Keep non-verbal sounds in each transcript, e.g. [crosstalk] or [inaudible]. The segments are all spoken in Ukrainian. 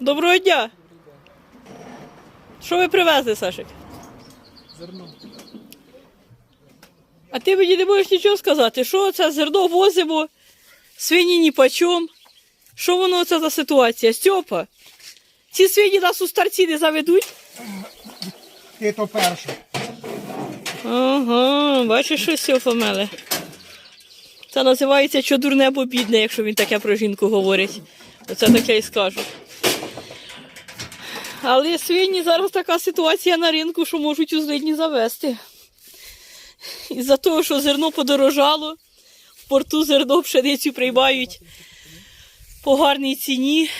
дня. Що ви привезли, Сашик? Зерно. А ти мені не можеш нічого сказати, що це зерно возимо, свині ні по чому. Що воно це за ситуація? Стьопа, ці свині нас у старці не заведуть? Ти то перше. Ага, бачиш, що Стьопа меле. Це називається що дурне або бідне, якщо він таке про жінку говорить. Оце таке і скажу. Але свині зараз така ситуація на ринку, що можуть у злидні завести. Із-за того, що зерно подорожало, в порту зерно пшеницю приймають по гарній ціні.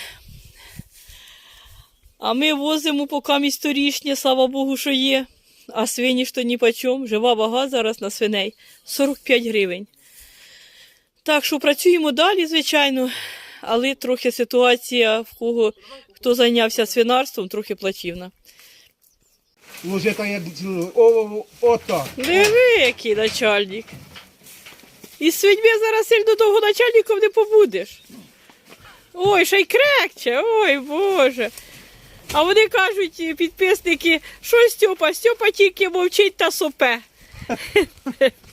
А ми возимо поки місторічні, слава Богу, що є. А свині ж то ні по чому. Жива вага зараз на свиней 45 гривень. Так що працюємо далі, звичайно, але трохи ситуація в кого хто зайнявся свинарством, трохи плачівна. Ложе та я о, ото. Диви, який начальник. Із свиньми зараз сильно довго начальником не побудеш. Ой, ще й крекче, ой Боже. А вони кажуть, е, підписники, що Стьопа, Стьопа тільки мовчить та сопе. [laughs]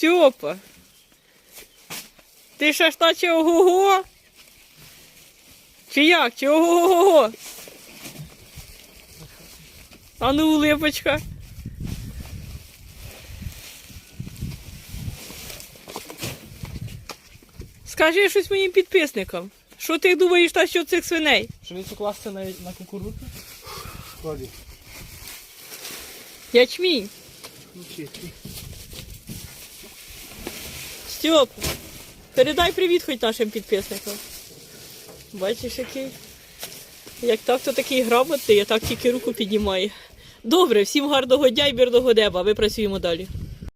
Стьопа. Ти ще ж наче ого-го? Чи як? Чи ого-го? А ну, улипочка. Скажи щось моїм підписникам. Що ти думаєш та що цих свиней? Пшеницю класти на, на кукурудзу? Клади. Ячмінь. Включи. Стьоп, передай привіт хоч нашим підписникам. Бачиш, який? Як так, то такий грамотний, а так тільки руку піднімає. Добре, всім гарного дня і мирного неба. Ми працюємо далі.